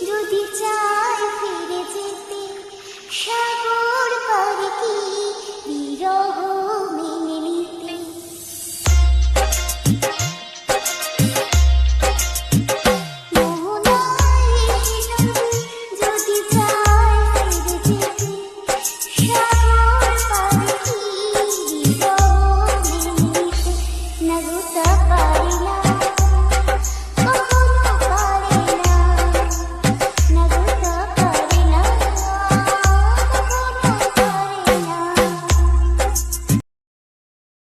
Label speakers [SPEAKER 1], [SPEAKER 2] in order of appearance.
[SPEAKER 1] যদি চায় ফিরে যেতে